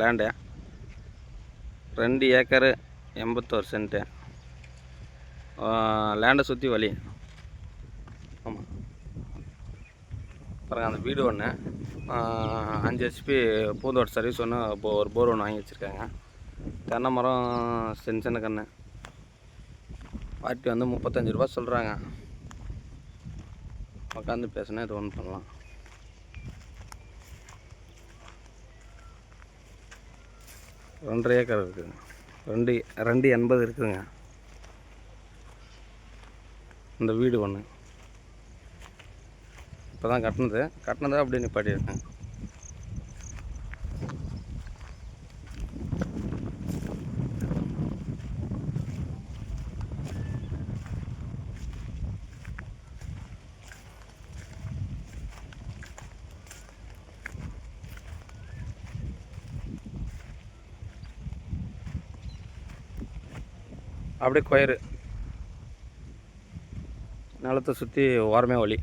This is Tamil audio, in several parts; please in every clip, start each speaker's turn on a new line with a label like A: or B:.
A: லேண்டு ரெண்டு ஏக்கரு எண்பத்தோரு சென்ட்டு லேண்டை சுற்றி வழி. ஆமாம் பாருங்கள் அந்த வீடு ஒன்று அஞ்சு ஹெச்பி பூந்தோட்ட சர்வீஸ் ஒன்று இப்போ ஒரு போர் ஒன்று வாங்கி வச்சுருக்காங்க. தென்னை மரம் சின்ன சின்ன கன்று. பாட்டி வந்து முப்பத்தஞ்சு ரூபா சொல்கிறாங்க உட்காந்து பேசினா இது ஒன்று பண்ணலாம். ரெண்டரை ஏக்கர் இருக்குதுங்க ரெண்டு ரெண்டு எண்பது இருக்குதுங்க இந்த வீடு ஒன்று இப்போ தான் கட்டினது. கட்டினதை அப்படியே நிப்பாட்டியிருக்கேன். அப்படியே கொயரு நிலத்தை சுற்றி ஓரமே வழி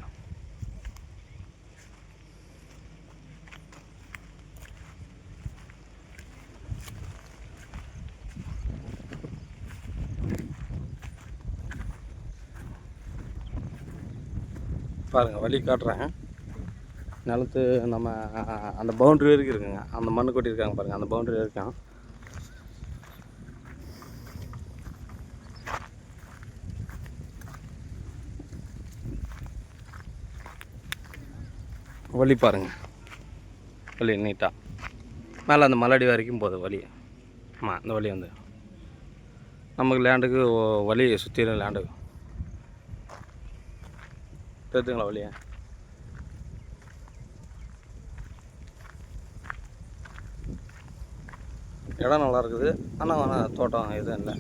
A: பாருங்கள் வழி காட்டுறேன் நிலத்து நம்ம அந்த பவுண்ட்ரி வரைக்கும் இருக்குங்க. அந்த மண்ணு கொட்டியிருக்காங்க பாருங்கள் அந்த பவுண்ட்ரி வரைக்கும். வழி பாருங்க. வழி நீட்டாக மேலே அந்த மலடி வரைக்கும் போகுது வழி ஆமாம் அந்த வழி வந்து. நமக்கு லேண்டுக்கு வழி சுற்றிலும் லேண்டு. தெரிஞ்சுங்களா வழியை இடம் நல்லா இருக்குது. ஆனால் தோட்டம் எதுவும் இல்லை.